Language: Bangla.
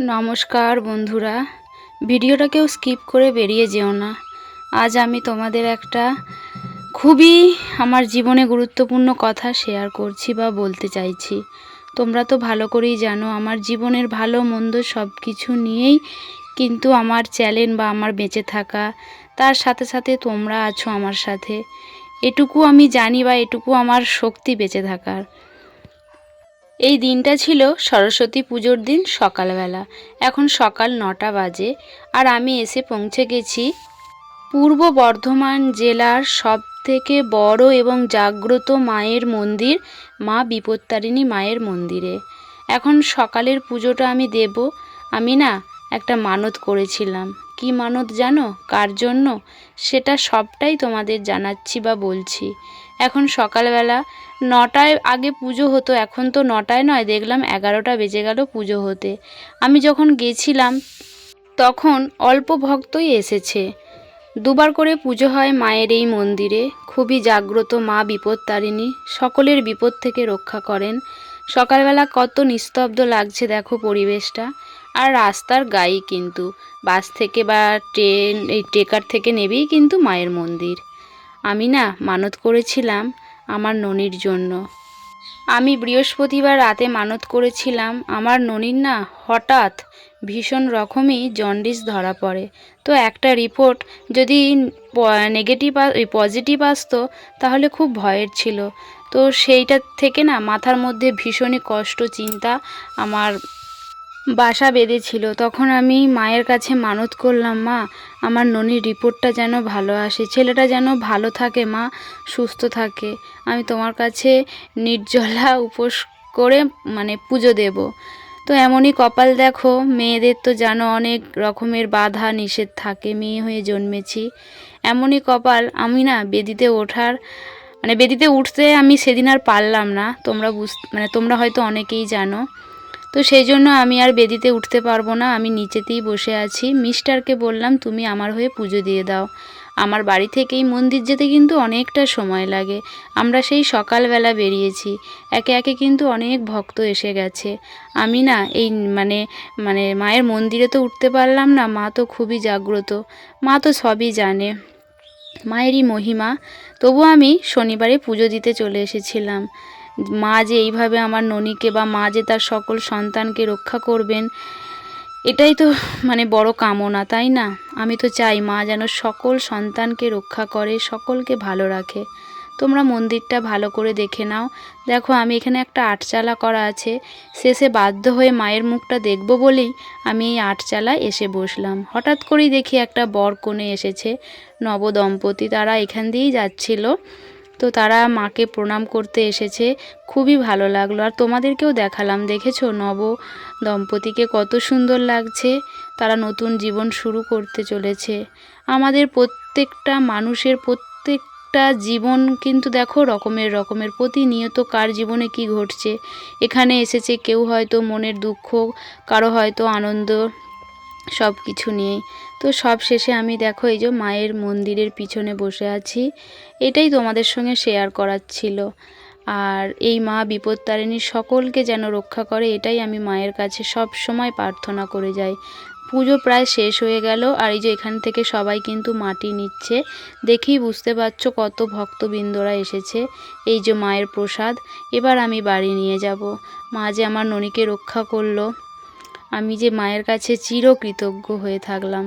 নমস্কার বন্ধুরা। ভিডিওটা কেউ স্কিপ করে বেরিয়ে যেও না। আজ আমি তোমাদের একটা খুবই আমার জীবনে গুরুত্বপূর্ণ কথা শেয়ার করছি বা বলতে চাইছি। তোমরা তো ভালো করেই জানো, আমার জীবনের ভালো, মন্দ সব কিছু নিয়েই কিন্তু আমার চ্যালেঞ্জ বা আমার বেঁচে থাকা, তার সাথে সাথে তোমরা আছো আমার সাথে। এটুকু আমি জানি বা এটুকু আমার শক্তি বেঁচে থাকার। এই দিনটা ছিল সরস্বতী পুজোর দিন সকালবেলা। এখন সকাল নটা বাজে আর আমি এসে পৌঁছে গেছি পূর্ব বর্ধমান জেলার সব থেকে বড় এবং জাগ্রত মায়ের মন্দির, মা বিপত্তারিণী মায়ের মন্দিরে। এখন সকালের পুজোটা আমি দেব। আমি না একটা মানত করেছিলাম। কি মানত জানো? কার জন্য? সেটা সবটাই তোমাদের জানাচ্ছি বা বলছি। এখন সকালবেলা নটায়, আগে পুজো হতো, এখন তো নটায় নয়, দেখলাম এগারোটা বেজে গেল পুজো হতে। আমি যখন গেছিলাম, তখন অল্প ভক্তই এসেছে। দুবার করে পুজো হয় মায়ের এই মন্দিরে। খুবই জাগ্রত মা বিপত্তারিণী সকলের বিপদ থেকে রক্ষা করেন। সকালবেলা কত নিস্তব্ধ লাগছে, দেখো পরিবেশটা। আর রাস্তার গায়ে কিন্তু, বাস থেকে বা ট্রেন, এই ট্রেকার থেকে নেবেই কিন্তু মায়ের মন্দির। আমি না মানত করেছিলাম আমার ননির জন্য। আমি বৃহস্পতিবার রাতে মানত করেছিলাম আমার ননির না হঠাৎ ভীষণ রকমই জন্ডিস ধরা পড়ে। তো একটা রিপোর্ট যদি নেগেটিভ পজিটিভ আসতো তাহলে খুব ভয়ের ছিল। তো সেইটার থেকে না মাথার মধ্যে ভীষণই কষ্ট, চিন্তা আমার বাসা বেঁধেছিল। তখন আমি মায়ের কাছে মানত করলাম, মা, আমার ননির রিপোর্টটা যেন ভালো আসে, ছেলেটা যেন ভালো থাকে, মা, সুস্থ থাকে। আমি তোমার কাছে নির্জলা উপোস করে মানে পুজো দেব। তো এমনই কপাল দেখো, মেয়েদের তো জানো অনেক রকমের বাধা নিষেধ থাকে, মেয়ে হয়ে জন্মেছি। এমনই কপাল, আমি না বেদিতে ওঠার মানে বেদিতে উঠতে আমি সেদিন আর পারলাম না, তোমরা বুঝ মানে তোমরা হয়তো অনেকেই জানো। তো সেই জন্য আমি আর বেদিতে উঠতে পারব না, আমি নিচেতেই বসে আছি। মিস্টারকে বললাম, তুমি আমার হয়ে পুজো দিয়ে দাও। আমার বাড়ি থেকেই মন্দির যেতে কিন্তু অনেকটা সময় লাগে। আমরা সেই সকালবেলা বেরিয়েছি। একে একে কিন্তু অনেক ভক্ত এসে গেছে। আমি না এই মানে মানে মায়ের মন্দিরে তো উঠতে পারলাম না, মা তো খুবই জাগ্রত। মা তো সবই জানে। মায়েরই মহিমা। তবু আমি শনিবারে পুজো দিতে চলে এসেছিলাম। মা যে এইভাবে আমার ননীকে বা মা যে তার সকল সন্তানকে রক্ষা করবেন, এটাই তো মানে বড় কামনা, তাই না? আমি তো চাই মা যেন সকল সন্তানকে রক্ষা করে, সকলকে ভালো রাখে। তোমরা মন্দিরটা ভালো করে দেখে নাও। দেখো, আমি এখানে একটা আটচালা করা আছে। শেষে বাধ্য হয়ে মায়ের মুখটা দেখব বলেই আমি এই আটচালা এসে বসলাম। হঠাৎ করেই দেখি একটা বর কোণে এসেছে, নবদম্পতি। তারা এখান দিয়েই যাচ্ছিল। তো তারা মাকে প্রণাম করতে এসেছে। খুবই ভালো লাগল। আর তোমাদেরকেও দেখালাম, দেখেছ? নব দম্পতিকে কত সুন্দর লাগছে। তারা নতুন জীবন শুরু করতে চলেছে। আমাদের প্রত্যেকটা মানুষের প্রত্যেকটা জীবন কিন্তু দেখো রকমের রকমের। প্রতিনিয়ত কার জীবনে কি ঘটছে? এখানে এসেছে কেউ হয়তো মনের দুঃখ, কারও হয়তো আনন্দ সব কিছু নিয়েই। তো সব শেষে আমি দেখো এই যে মায়ের মন্দিরের পিছনে বসে আছি। এটাই তোমাদের সঙ্গে শেয়ার করার ছিল। আর এই মা বিপত্তারিণী সকলকে যেন রক্ষা করে, এটাই আমি মায়ের কাছে সব সময় প্রার্থনা করে যাই। পুজো প্রায় শেষ হয়ে গেল, আর এই যে এখান থেকে সবাই কিন্তু মাটি নিচ্ছে। দেখেই বুঝতে পারছ কত ভক্তবৃন্দরা এসেছে এই যে মায়ের প্রসাদ। এবার আমি বাড়ি নিয়ে যাব। মা যে আমার ননীকে রক্ষা করল, আমি যে মায়ের কাছে চিরকৃতজ্ঞ হয়ে থাকলাম।